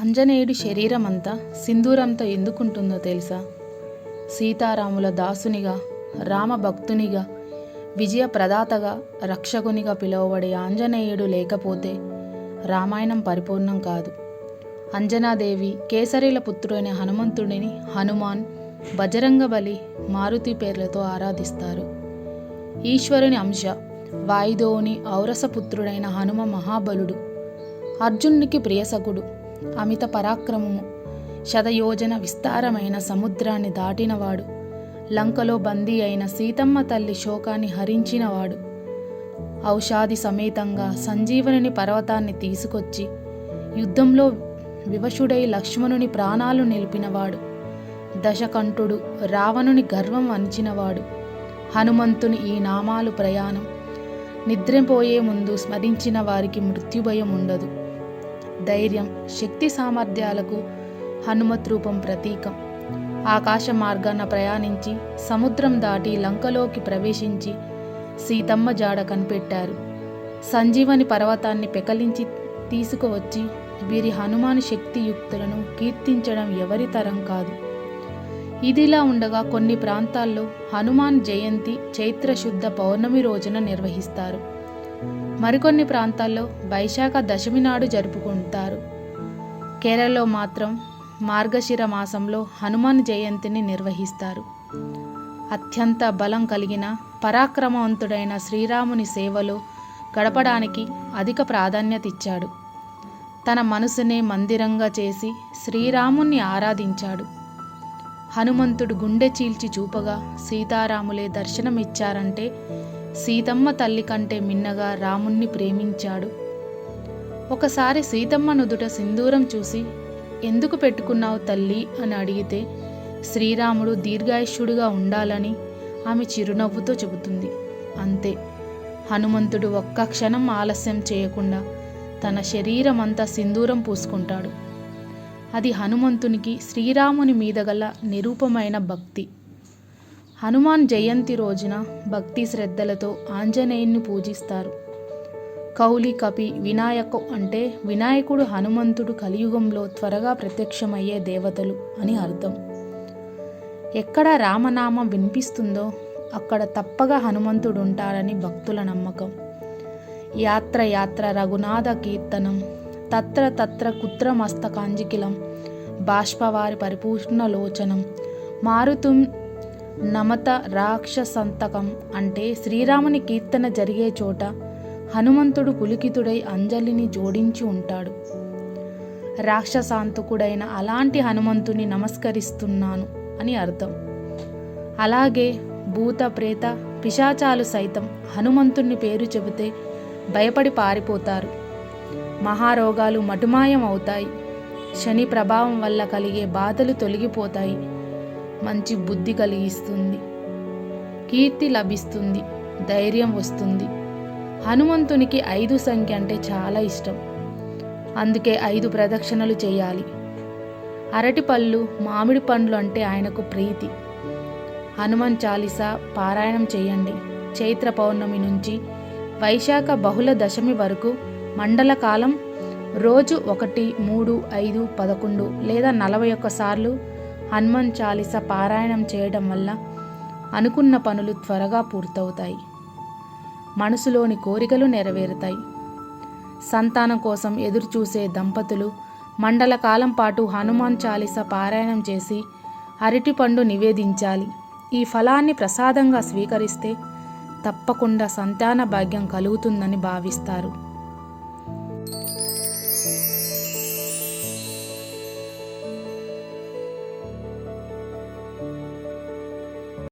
అంజనేయుడి శరీరం అంతా సింధూరంతో ఎందుకుంటుందో తెలుసా? సీతారాముల దాసునిగా రామభక్తునిగా విజయ ప్రదాతగా రక్షకునిగా పిలువబడే ఆంజనేయుడు లేకపోతే రామాయణం పరిపూర్ణం కాదు. అంజనాదేవి కేసరిల పుత్రుడైన హనుమంతుడిని హనుమాన్ బజరంగబలి మారుతి పేర్లతో ఆరాధిస్తారు. ఈశ్వరుని అంశ వాయుదేవుని ఔరసపుత్రుడైన హనుమ మహాబలుడు. అర్జునునికి ప్రియసకుడు. అమిత పరాక్రమము. శతయోజన విస్తారమైన సముద్రాన్ని దాటినవాడు. లంకలో బందీ అయిన సీతమ్మ తల్లి శోకాన్ని హరించినవాడు. ఔషాది సమేతంగా సంజీవనుని పర్వతాన్ని తీసుకొచ్చి యుద్ధంలో వివశుడై లక్ష్మణుని ప్రాణాలు నిలిపినవాడు. దశకంఠుడు రావణుని గర్వం అణిచినవాడు. హనుమంతుని ఈ నామాలు ప్రయాణం. నిద్రపోయే ముందు స్మరించిన వారికి మృత్యుభయం ఉండదు ధైర్యం శక్తి సామర్థ్యాలకు హనుమత్ రూపం ప్రతీకం. ఆకాశ మార్గాన ప్రయాణించి సముద్రం దాటి లంకలోకి ప్రవేశించి సీతమ్మ జాడ కనిపెట్టారు. సంజీవని పర్వతాన్ని పెకలించి తీసుకువచ్చి వీరి హనుమాన్ శక్తియుక్తులను కీర్తించడం ఎవరి తరం కాదు. ఇదిలా ఉండగా కొన్ని ప్రాంతాల్లో హనుమాన్ జయంతి చైత్రశుద్ధ పౌర్ణమి రోజున నిర్వహిస్తారు. మరికొన్ని ప్రాంతాల్లో వైశాఖ దశమి నాడు జరుపుకుంటారు. కేరళలో మాత్రం మార్గశిర మాసంలో హనుమాన్ జయంతిని నిర్వహిస్తారు. అత్యంత బలం కలిగిన పరాక్రమవంతుడైన శ్రీరాముని సేవలో గడపడానికి అధిక ప్రాధాన్యత ఇచ్చాడు. తన మనసునే మందిరంగా చేసి శ్రీరాముణ్ణి ఆరాధించాడు. హనుమంతుడు గుండె చీల్చి చూపగా సీతారాములే దర్శనమిచ్చారంటే సీతమ్మ తల్లి కంటే మిన్నగా రాముణ్ణి ప్రేమించాడు. ఒకసారి సీతమ్మ నుదుట సింధూరం చూసి ఎందుకు పెట్టుకున్నావు తల్లి అని అడిగితే శ్రీరాముడు దీర్ఘాయుష్యుడిగా ఉండాలని ఆమె చిరునవ్వుతో చెబుతుంది. అంతే. హనుమంతుడు ఒక్క క్షణం ఆలస్యం చేయకుండా తన శరీరమంతా సింధూరం పూసుకుంటాడు. అది హనుమంతునికి శ్రీరాముని మీద గల నిరూపమైన భక్తి. హనుమాన్ జయంతి రోజున భక్తి శ్రద్ధలతో ఆంజనేయుని పూజిస్తారు. కౌలి కపి వినాయకు అంటే వినాయకుడు హనుమంతుడు కలియుగంలో త్వరగా ప్రత్యక్షమయ్యే దేవతలు అని అర్థం. ఎక్కడ రామనామం వినిపిస్తుందో అక్కడ తప్పగా హనుమంతుడు ఉంటాడని భక్తుల నమ్మకం. యాత్ర యాత్ర రఘునాథ కీర్తనం తత్ర తత్ర కుత్రమస్తకాంజికిలం బాష్పవారి పరిపూర్ణ లోచనం మారుతుం నమత రాక్షసంతకం అంటే శ్రీరాముని కీర్తన జరిగే చోట హనుమంతుడు పులికితుడై అంజలిని జోడించి ఉంటాడు. రాక్షసాంతకుడైన అలాంటి హనుమంతుని నమస్కరిస్తున్నాను అని అర్థం. అలాగే భూత ప్రేత పిశాచాలు సైతం హనుమంతుని పేరు చెబితే భయపడి పారిపోతారు. మహారోగాలు మటుమాయం అవుతాయి శని ప్రభావం వల్ల కలిగే బాధలు తొలగిపోతాయి. మంచి బుద్ధి కలిగిస్తుంది. కీర్తి లభిస్తుంది. ధైర్యం వస్తుంది. హనుమంతునికి ఐదు సంఖ్య అంటే చాలా ఇష్టం. అందుకే ఐదు ప్రదక్షిణలు చేయాలి. అరటి పళ్ళు మామిడి పండ్లు అంటే ఆయనకు ప్రీతి. హనుమాన్ చాలీసా పారాయణం చేయండి. చైత్ర పౌర్ణమి నుంచి వైశాఖ బహుళ దశమి వరకు మండల కాలం రోజు ఒకటి మూడు ఐదు పదకొండు లేదా నలభై ఒక్క సార్లు హనుమాన్ చాలీస పారాయణం చేయడం వల్ల అనుకున్న పనులు త్వరగా పూర్తవుతాయి. మనసులోని కోరికలు నెరవేరుతాయి. సంతానం కోసం ఎదురుచూసే దంపతులు మండల కాలం పాటు హనుమాన్ చాలీస పారాయణం చేసి అరటిపండు నివేదించాలి. ఈ ఫలాన్ని ప్రసాదంగా స్వీకరిస్తే తప్పకుండా సంతాన భాగ్యం కలుగుతుందని భావిస్తారు.